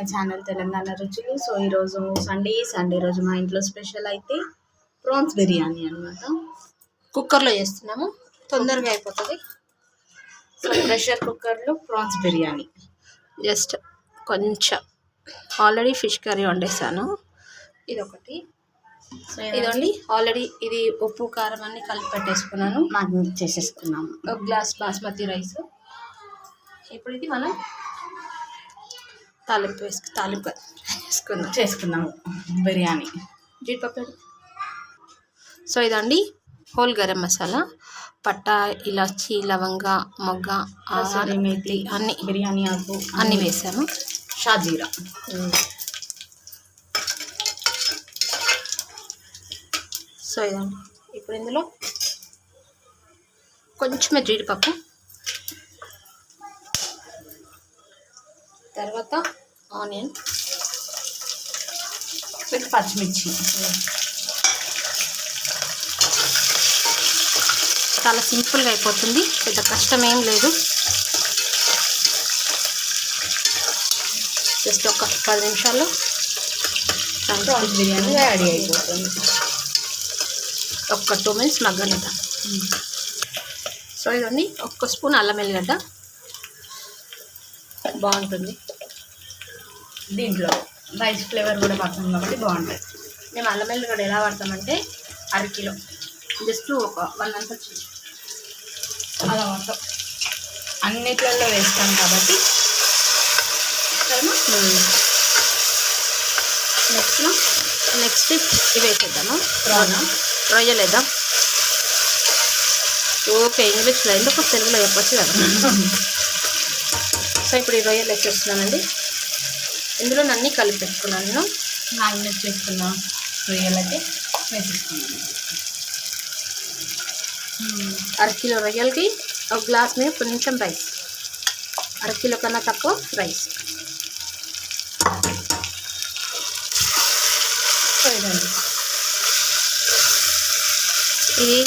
My channel Telangana రుచులు. So ఈరోజు Sunday Sunday రోజు మా ఇంట్లో స్పెషల్ అయితే ప్రాన్స్ బిర్యానీ అనమాట కుక్కర్లో చేస్తున్నాము. తొందరగా అయిపోతుంది. సో ప్రెషర్ కుక్కర్లో ప్రాన్స్ బిర్యానీ. జస్ట్ కొంచెం. ఆల్రెడీ ఫిష్ కర్రీ వండేసాను. ఇది ఒకటి సో ఇదండి ఆల్రెడీ ఇది ఉప్పు కారం అన్ని కలిపి పెట్టేసుకున్నాను. మ్యాగ్నెట్ చేసేసుకున్నాము. ఒక గ్లాస్ బాస్మతి రైస్. ఇప్పుడు ఇది మనం తాలింపు వేసుకు తాలింపు వేసుకుందాం చేసుకున్నాము బిర్యానీ. జీడిపప్పు. సో ఇదండి హోల్ గరం మసాలా. పట్టా ఇలాచి లవంగ మొగ్గ మేతి అన్ని బిర్యానీ ఆకు అన్ని వేసాము. షాజీరా. సో ఇదండి. ఇప్పుడు ఇందులో కొంచెమే జీడిపప్పు. తర్వాత ఆనియన్ విత్ పచ్చిమిర్చి. చాలా సింపుల్గా అయిపోతుంది. పెద్ద కష్టం ఏం లేదు. జస్ట్ ఒక పది నిమిషాల్లో ప్రాన్స్ బిర్యానీ రెడీ అయిపోతుంది. ఒక్క టూ మినిట్స్ మగ్గనిద్దాం. సో ఇదండి ఒక్క స్పూన్ అల్లం వెల్లిగడ్డ బాగుంటుంది. దీంట్లో రైస్ ఫ్లేవర్ కూడా పడుతుంది కాబట్టి బాగుంటుంది. మేము అల్లం వెల్లిగడ్డ ఎలా వాడతామంటే అరకిలో జస్ట్ ఒక వన్ అంత అలా మొత్తం అన్నిట్లలో వేస్తాం కాబట్టి నెక్స్ట్ నెక్స్ట్ ఇవి వేసేద్దాము? ప్రాన్ రొయ్యలు వేద్దాం. ఓకే ఇంగ్లీష్లో ఎందుకు తెలుగులో చెప్పచ్చు కదా. సో ఇప్పుడు ఈ రొయ్యలు వేసేస్తున్నానండి ఇందులో అన్నీ కలిపి పెట్టుకున్నాను నేను. మ్యాగ్నెట్ చేసుకున్న రొయ్యలకి వేసేసుకున్నాం అరకిలో రొయ్యలకి ఒక గ్లాస్ మీద కొంచెం రైస్. అరకిలో కన్నా తక్కువ రైస్. ఇది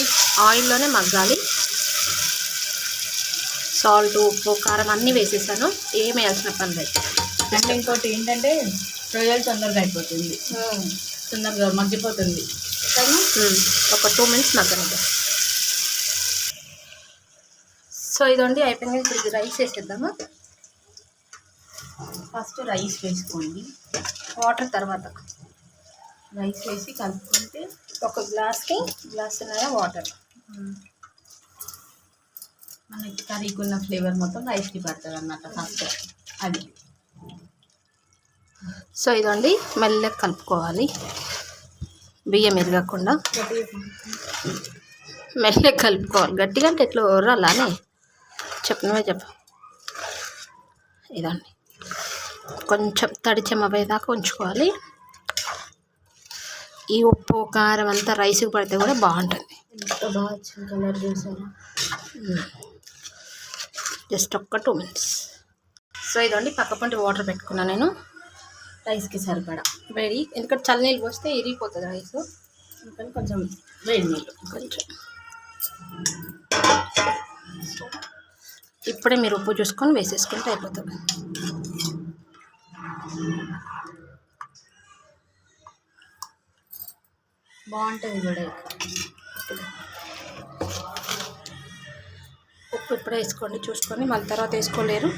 ఆయిల్లోనే మగ్గాలి. సాల్ట్ ఉప్పు కారం అన్నీ వేసేసాను. ఏం వేయాల్సిన పని లేదు. అండ్ ఇంకోటి ఏంటంటే రొయ్యలు తొందరగా అయిపోతుంది. తొందరగా మగ్గిపోతుంది. కానీ ఒక టూ మినిట్స్ మగ్గనిద్దాం. సో ఇదండి అయిపోయింది. ఇప్పుడు ఇది రైస్ వేసేద్దాము? ఫస్ట్ రైస్ వేసుకోండి. వాటర్ తర్వాత రైస్ వేసి కలుపుకుంటే ఒక గ్లాస్కి గ్లాస్ వాటర్. మనకి కర్రీకి ఉన్న ఫ్లేవర్ మొత్తం రైస్కి పడుతుంది అన్నమాట ఫస్ట్ అది. సో ఇదండి మెల్లగా కలుపుకోవాలి. బియ్యం ఎరగకుండా. మెల్లగా కలుపుకోవాలి. గట్టిగా అంటే ఎట్లా ఓరాలానే చెప్పు నువ్వే చెప్పు. ఇదండి. కొంచెం తడి చెమ్మపోయేదాకా ఉంచుకోవాలి. ఈ ఉప్పు కారం అంతా రైస్కి పడితే కూడా బాగుంటుంది. జస్ట్ ఒక్క టూ మినిట్స్. సో ఇదండి పక్క పంటి వాటర్ పెట్టుకున్నాను నేను. రైస్కి సరిపడా. వేడి ఎందుకంటే చల్లనీళ్ళు పోస్తే ఇరిగిపోతుంది రైస్. అందుకని కొంచెం వేడి నీళ్ళు. కొంచెం. ఇప్పుడే మీరు ఉప్పు చూసుకొని వేసేసుకుంటే అయిపోతుంది. బాగుంటుంది కూడా ఉప్పు ఇప్పుడే వేసుకోండి చూసుకొని మళ్ళీ తర్వాత వేసుకోలేరు.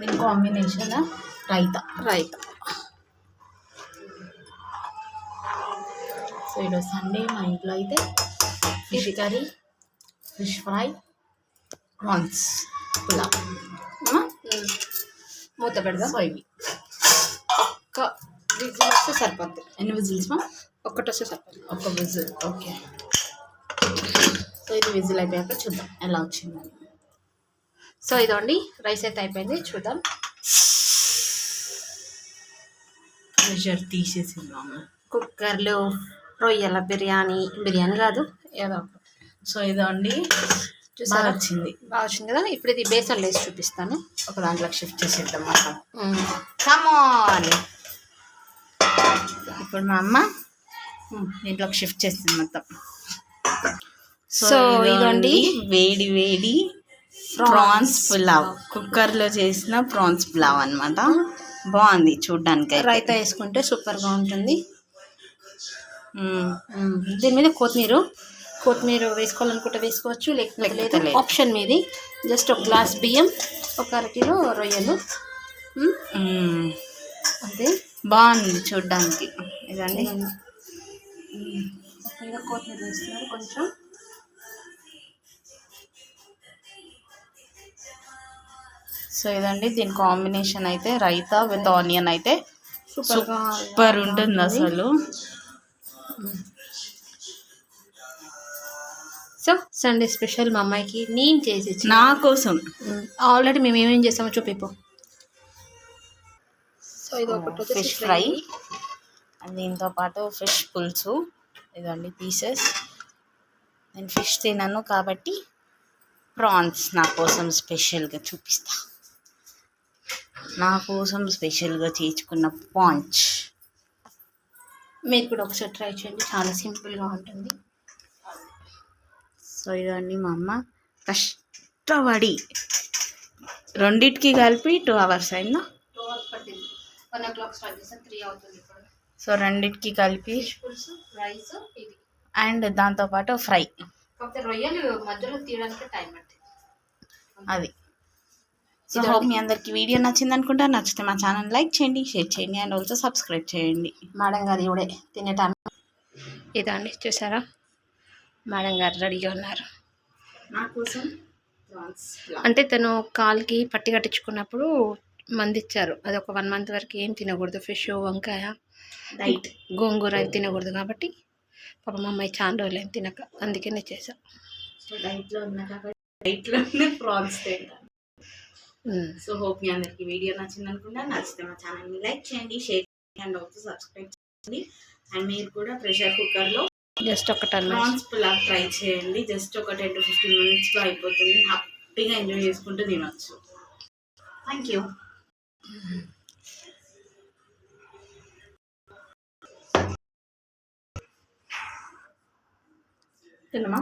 దీని కాంబినేషన్ రైతా. రైట్ సో ఈరోజు సండే మా ఇంట్లో అయితే fish curry fish fry prawns pulao. మూత పెడదాం. ఇవి. ఒక్క విజిల్ వస్తే సరిపోద్ది. ఎన్ని విజిల్స్ మా? ఒక్కటి వస్తే సరిపోద్ది. ఒక విజిల్. ఓకే. సో ఇది విజిల్ అయిపోయాక చూద్దాం ఎలా వచ్చిందని. సో ఇదండి రైస్ అయితే అయిపోయింది చూద్దాం. ప్రెషర్ తీసేసిన్నాము కుక్కర్లో రొయ్యల బిర్యానీ బిర్యానీ కాదు ఏదో. సో ఇదండి బాగా చూసారా వచ్చింది. బాగా వచ్చింది కదా? ఇప్పుడు ఇది బేసన్ వేసి చూపిస్తాను. ఒక దాంట్లోకి షిఫ్ట్ చేసేద్దాం మొత్తం. కమాన్ ఇప్పుడు మా అమ్మ దీంట్లోకి షిఫ్ట్ చేస్తుంది మొత్తం. సో ఇదండి. వేడి వేడి ప్రాన్స్ పులావ్. కుక్కర్లో చేసిన ప్రాన్స్ పులావ్ అన్నమాట. బాగుంది చూడ్డానికి రైతా వేసుకుంటే సూపర్గా ఉంటుంది. దీని మీద కొత్తిమీర కొత్తిమీర వేసుకోవాలనుకుంటే వేసుకోవచ్చు లేకపోతే. ఆప్షన్ మీది. జస్ట్ ఒక గ్లాస్ బియ్యం ఒక అరకిలో రొయ్యలు. మ్మ్. అంతే. బాగుంది చూడ్డానికి. ఇదండి. కొత్తిమీర వేస్తున్నారు కొంచెం. సో ఇదండి దీని కాంబినేషన్ అయితే రైతా విత్ ఆనియన్ అయితే సూపర్ ఉంటుంది అసలు. సో సండే స్పెషల్ మా అమ్మాయికి నేను చేసి నా కోసం. ఆల్రెడీ మేము ఏమేం చేసామో చూపిపో. సో ఇది ఒకటి ఫిష్ ఫ్రై. దీంతో పాటు ఫిష్ పులుసు. ఇదండి పీసెస్. నేను ఫిష్ తినను కాబట్టి ప్రాన్స్ నా కోసం స్పెషల్గా చూపిస్తా. నా కోసం స్పెషల్గా చేసుకున్న పాంచ్ మీరు కూడా ఒకసారి ట్రై చేయండి. చాలా సింపుల్గా ఉంటుంది. సో ఇదండి మా అమ్మ. కష్టపడి రెండిటికి కలిపి టూ అవర్స్ అయిందా? టూ అవర్స్ పట్టింది వన్ ఓ క్లాక్ స్టార్ట్ చేస్తాం త్రీ అవుతుంది ఇప్పుడు సో రెండిటికి కలిపి రైస్ అండ్ దాంతోపాటు ఫ్రై రొయ్యలు మధ్యలో తీయడానికి టైం పట్టింది అది. సో హోప్ మీ అందరికి వీడియో నచ్చింది అనుకుంటా నచ్చితే మా ఛానల్ లైక్ చేయండి షేర్ చేయండి అండ్ ఆల్సో సబ్స్క్రైబ్ చేయండి. మేడం గారు ఇవిడే తినే టైం. ఇదా అండి చూసారా? మేడం గారు రెడీగా ఉన్నారు. అంటే తను కాలుకి పట్టి కట్టించుకున్నప్పుడు మంది ఇచ్చారు అది ఒక వన్ మంత్ వరకు ఏం తినకూడదు ఫిష్ వంకాయ డైట్ గోంగూర అవి తినకూడదు కాబట్టి పాప మా అమ్మాయి చాలా రోజులు ఏం తినక అందుకే నేను చేసా డైట్లో డైట్లోనే ప్రాన్స్ తింటాను. సో హోప్ మీ అందరికి వీడియో నచ్చింది అనుకుంటా నచ్చితే మా ఛానల్ని లైక్ చేయండి షేర్ చేయండి అండ్ ఆల్సో సబ్స్క్రైబ్ చేయండి. అండ్ మీరు కూడా ప్రెషర్ కుక్కర్లో జస్ట్ ఒక టెన్ ప్రాన్స్ పులావ్ ట్రై చేయండి. జస్ట్ ఒక టెన్ టు ఫిఫ్టీన్ మినిట్స్లో అయిపోతుంది. హ్యాపీగా ఎంజాయ్ చేసుకుంటూ తినొచ్చు. Thank you తినమా